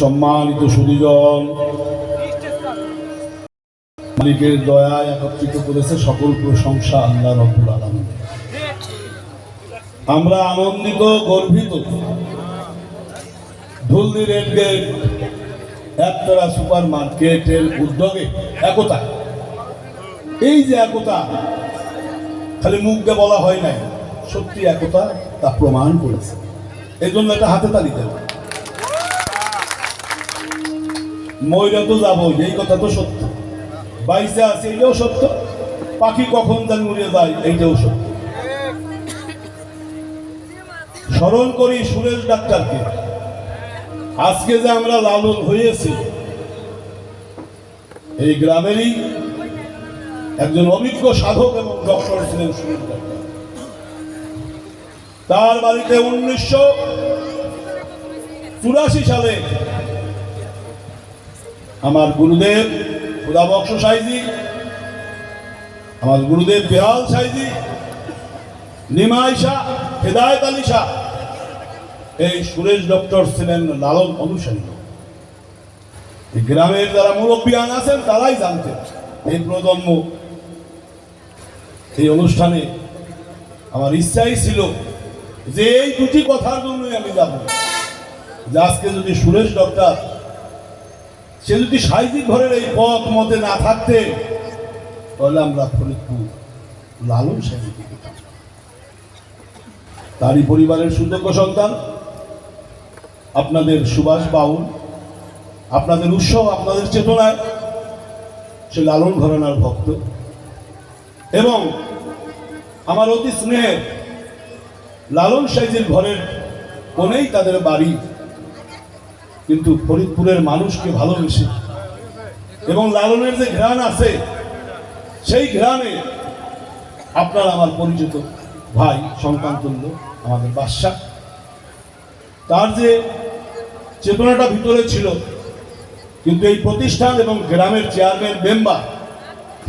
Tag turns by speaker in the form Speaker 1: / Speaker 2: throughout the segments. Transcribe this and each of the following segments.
Speaker 1: সম্মানিত সুদীজন মালিকের দয়ায় একত্রিত করেছে সকল প্রশংসা আল্লাহ রব্বুল আলমী আমরা আনন্দিত, গর্বিত। ধুলদি রেড গেট, একতলা সুপার মার্কেটের উদ্যোগে একতা। এই যে একতা খালি মুখ দিয়ে বলা হয় নাই। সত্যি একতা তা প্রমাণ করেছে। এই জন্য একটা হাতে তালি দেব। ময়রা তো যাব এই কথা তো সত্য। বাইসে আছে এটাও সত্য, পাখি কখন যেন উড়ে যায়, এইটাও সত্য। স্মরণ করি সুরেশ ডাক্তারকে, আজকে যে আমরা লালন হয়েছি, এই গ্রামেরই একজন অভিজ্ঞ সাধক এবং ডক্টর ছিলেন ডাক্তার তার বাড়িতে উনিশশো চুরাশি সালে আমার গুরুদেব খুদাবক্স সাইজি, আমার গুরুদেব বেহাল সাইজি নিমাই শাহ হেদায়ত আলী শাহ, এই সুরেশ ডক্টর ছিলেন লালন অনুসারী। গ্রামের যারা মুরব্বিয়ান আছেন, তারাই জানতেন এই প্রজন্ম এই অনুষ্ঠানে আমার ইচ্ছাই ছিল যে এই দুটি কথার জন্যই আমি যাব। যে আজকে যদি সুরেশ ডক্টর, সে যদি সাহিত্যিক ঘরের এই পথ মতে না থাকতে, তাহলে আমরা ফরিদপুর লালন সাহিত্যিক তারই পরিবারের সুযোগ্য সন্তান, আপনাদের সুভাষ বাউল, আপনাদের উৎসব, আপনাদের চেতনায় সে লালন ঘরানার ভক্ত। এবং আমার অতি স্নেহের, লালন সাইজের ঘরের কোনেই তাদের বাড়ি। কিন্তু ফরিদপুরের মানুষকে ভালোবেসে এবং লালনের যে ঘ্রাণ আছে, সেই ঘ্রাণে আপনার আমার পরিচিত ভাই তুল্য আমাদের বাদশাহ। তার যে চেতনাটা ভিতরে ছিল, কিন্তু এই প্রতিষ্ঠান এবং গ্রামের চেয়ারম্যান মেম্বার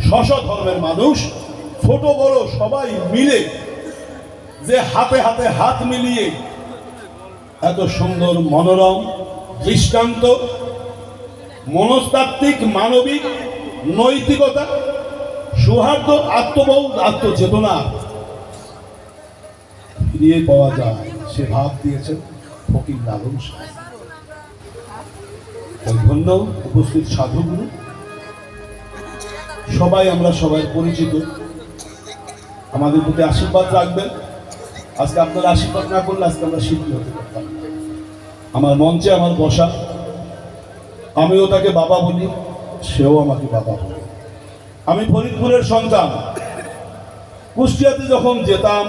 Speaker 1: স্ব ধর্মের মানুষ ছোট বড় সবাই মিলে যে হাতে হাতে হাত মিলিয়ে এত সুন্দর মনোরম, দৃষ্টান্ত, মনস্তাত্ত্বিক, মানবিক, নৈতিকতা, সৌহার্দ্য, আত্মবোধ, আত্মচেতনা ফিরিয়ে পাওয়া যায়, সে ভাব দিয়েছেন ফকির লালন সাহেব উপস্থিত সাধুগুরু। সবাই আমরা সবাই পরিচিত। আমাদের প্রতি আশীর্বাদ রাখবেন। আজকে আপনারা আশীর্বাদ না করলে আজকে আমরা শিল্পী হতে পারতাম আমার মঞ্চে আমার বসা, আমিও তাকে বাবা বলি, সেও আমাকে বাবা বলে। আমি ফরিদপুরের সন্তান। কুষ্টিয়াতে যখন যেতাম,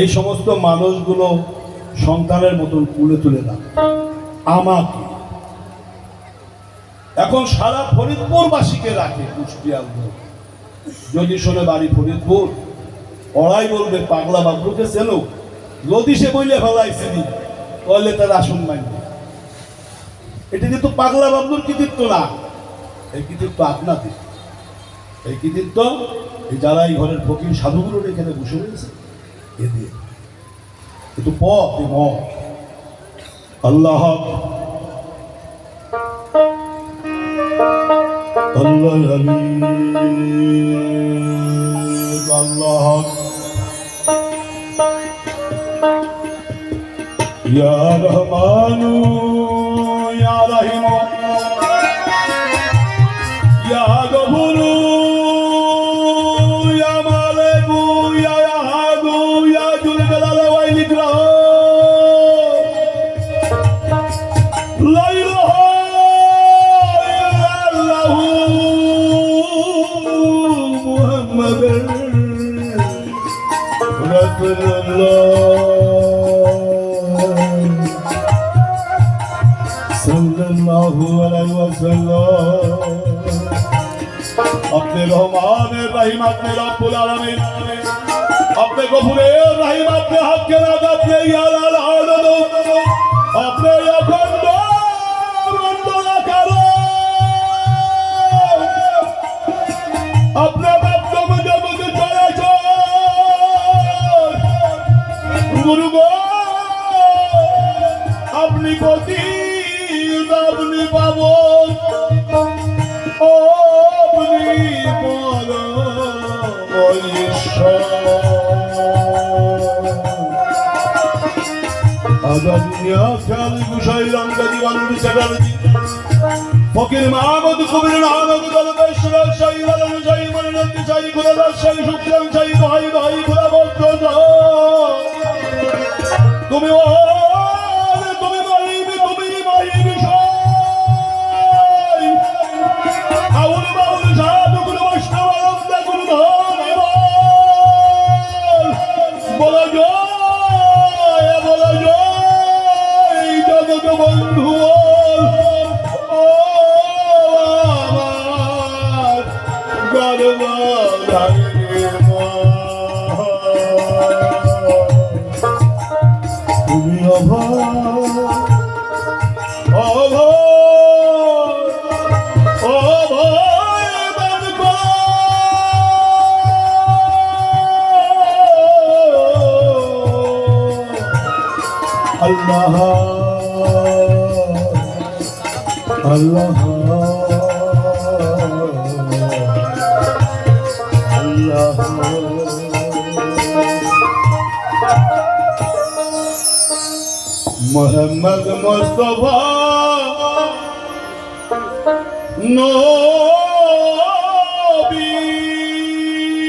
Speaker 1: এই সমস্ত মানুষগুলো সন্তানের মতন কুলে তুলে না আমাকে। এখন সারা ফরিদপুরবাসীকে রাখে কুষ্টিয়ার লোক। যদি শোনে বাড়ি ফরিদপুর, ওরাই বলবে, পাগলা বাবুকে চেনো যদি সে বইলে ফেলাইছে নি, তাহলে তার আসন মানবে এটা কিন্তু পাগলা বাবুর কৃতিত্ব না। এই কৃতিত্ব আপনাদের। এই কৃতিত্ব এই যারা এই ঘরের ফকির সাধুগুলো এখানে বসে রয়েছে। এদের কিন্তু পথ এ মত। আল্লাহ الله يليق الله يا رحمن يا رحيم يا غفور يا مالك يا يهاب يا ذو الجلال والإكرام لا إله إلا الله সাল্লাল্লাহু আলাইহি ওয়াসাল্লাম। আপনি রহমানের রহিম, আপনি রব্বুল আলামিন। আপনি গফুরের রহিম, আপনি হকের আপনি ইয়ালাল আলাদ। আপনি অখণ্ড বন্দনা করো আপনি বাদ্যমে জগতে চলে গুরু গো আপনি কোটি পাবো। ও বল ফকির মাহমুদ, কবির আহমদ কলকাশ্বর সাই আলম সাই মনোনন্দ সাই গুরুদাস সাই শুক্রাম সাই ভাই আল্লাহ। আল্লাহ। মোহাম্মদ মুস্তফা। নো